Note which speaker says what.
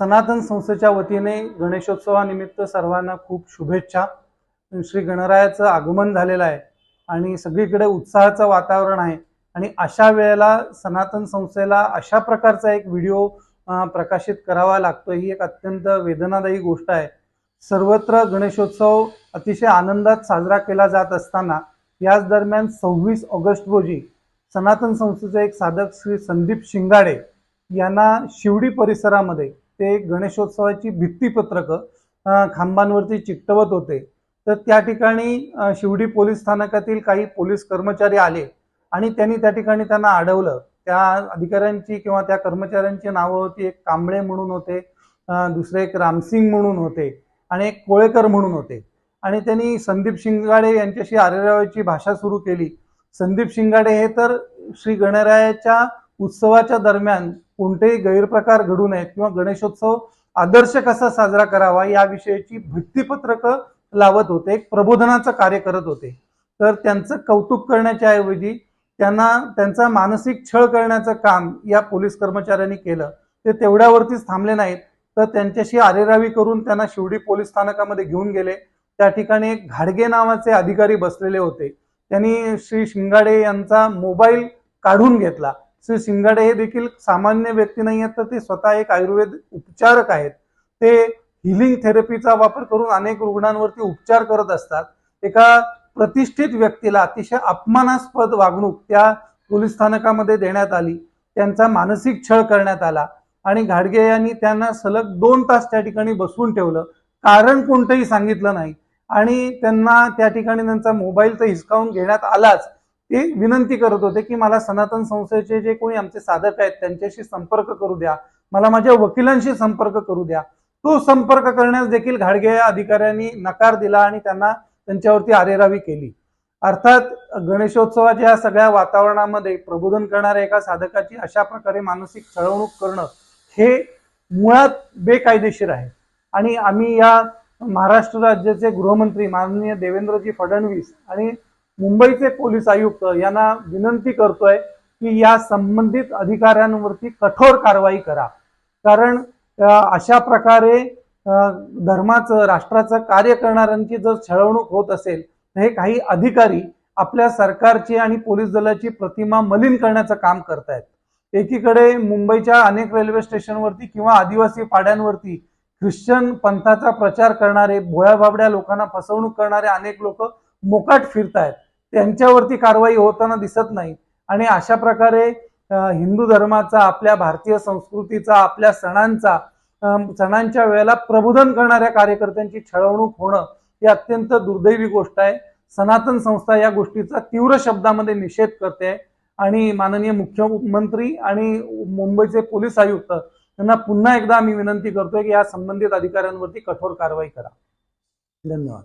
Speaker 1: सनातन संस्थेच्या वतीने गणेशोत्सवानिमित्त सर्वांना खूप शुभेच्छा. श्री गणरायाचं आगमन झालेलं आहे आणि सगळीकडे उत्साहाचं वातावरण आहे. आणि अशा वेळेला सनातन संस्थेला अशा प्रकारचा एक व्हिडिओ प्रकाशित करावा लागतो ही एक अत्यंत वेदनादायी गोष्ट आहे. सर्वत्र गणेशोत्सव अतिशय आनंदात साजरा केला जात असताना याच दरम्यान सव्वीस ऑगस्ट रोजी सनातन संस्थेचे एक साधक श्री संदीप शिंगाडे यांना शिवडी परिसरामध्ये ते गणेशोत्सवाची भित्तीपत्रकं खांबांवरती चिकटवत होते. तर त्या ठिकाणी शिवडी पोलीस स्थानकातील काही पोलीस कर्मचारी आले आणि त्यांनी त्या ठिकाणी त्यांना अडवलं. त्या अधिकाऱ्यांची किंवा त्या कर्मचाऱ्यांची नावं होती एक कांबळे म्हणून होते दुसरे एक रामसिंग म्हणून होते आणि एक कोळेकर म्हणून होते. आणि त्यांनी संदीप शिंगाडे यांच्याशी आर्यरावाची भाषा सुरू केली. संदीप शिंगाडे हे तर श्री गणरायाच्या उत्सवाच्या दरम्यान कोणतेही गैरप्रकार घडू नयेत किंवा गणेशोत्सव आदर्श कसा साजरा करावा याविषयीची भित्तीपत्रकं लावत होते एक प्रबोधनाचं कार्य करत होते. तर त्यांचं कौतुक करण्याच्या ऐवजी त्यांना त्यांचा मानसिक छळ करण्याचं काम या पोलीस कर्मचाऱ्यांनी केलं. ते तेवढ्यावरतीच थांबले नाहीत. तर त्यांच्याशी आरेरावी करून त्यांना शिवडी पोलीस स्थानकामध्ये घेऊन गेले. त्या ठिकाणी एक घाडगे नावाचे अधिकारी बसलेले होते. त्यांनी श्री शिंगाडे यांचा मोबाईल काढून घेतला. श्री शिंगाडे हे देखील सामान्य व्यक्ती नाही आहेत तर ते स्वतः एक आयुर्वेद उपचारक आहेत. ते हिलिंग थेरपीचा वापर करून अनेक रुग्णांवरती उपचार करत असतात. एका प्रतिष्ठित व्यक्तीला अतिशय अपमानास्पद वागणूक त्या पोलीस स्थानकामध्ये देण्यात आली. त्यांचा मानसिक छळ करण्यात आला आणि घाडगे यांनी त्यांना सलग दोन तास त्या ठिकाणी बसवून ठेवलं. कारण कोणतंही सांगितलं नाही. आणि त्यांना त्या ठिकाणी त्यांचा मोबाईल तर हिसकावून घेण्यात आलाच. ते विनंती करत होते की मला सनातन संस्थेचे जे कोणी आमचे साधक आहेत त्यांच्याशी संपर्क करू द्या. मला माझ्या वकिलांशी संपर्क करू द्या. तो संपर्क करण्यास देखील घाडगे या अधिकाऱ्यांनी नकार दिला आणि त्यांना त्यांच्यावरती आरेरावी केली. अर्थात गणेशोत्सवाच्या या सगळ्या वातावरणामध्ये प्रबोधन करणाऱ्या एका साधकाची अशा प्रकारे मानसिक छळवणूक करणं हे मुळात बेकायदेशीर आहे. आणि आम्ही या महाराष्ट्र राज्याचे गृहमंत्री माननीय देवेंद्रजी फडणवीस आणि मुंबईचे पोलीस आयुक्त यांना विनंती करतोय की या संबंधित अधिकाऱ्यांवरती कठोर कारवाई करा. कारण अशा प्रकारे धर्माचं राष्ट्राचं कार्य करणाऱ्यांची जर छळवणूक होत असेल तर हे काही अधिकारी आपल्या सरकारची आणि पोलीस दलाची प्रतिमा मलिन करण्याचं काम करतायत. एकीकडे मुंबईच्या अनेक रेल्वे स्टेशनवरती किंवा आदिवासी पाड्यांवरती ख्रिश्चन पंथाचा प्रचार करणारे भोळ्या बाबड्या लोकांना फसवणूक करणारे अनेक लोक मोकाट फिरतायत. त्यांच्यावरती कारवाई होताना दिसत नाही. आणि अशा प्रकारे हिंदू धर्माचा आपल्या भारतीय संस्कृतीचा आपल्या सणांचा सणांच्या वेळेला प्रबोधन करणाऱ्या कार्यकर्त्यांची छळवणूक होणं ही अत्यंत दुर्दैवी गोष्ट आहे. सनातन संस्था या गोष्टीचा तीव्र शब्दामध्ये निषेध करते आणि माननीय मुख्यमंत्री आणि मुंबईचे पोलीस आयुक्त त्यांना पुन्हा एकदा आम्ही विनंती करतोय की या संबंधित अधिकाऱ्यांवरती कठोर कारवाई करा. धन्यवाद.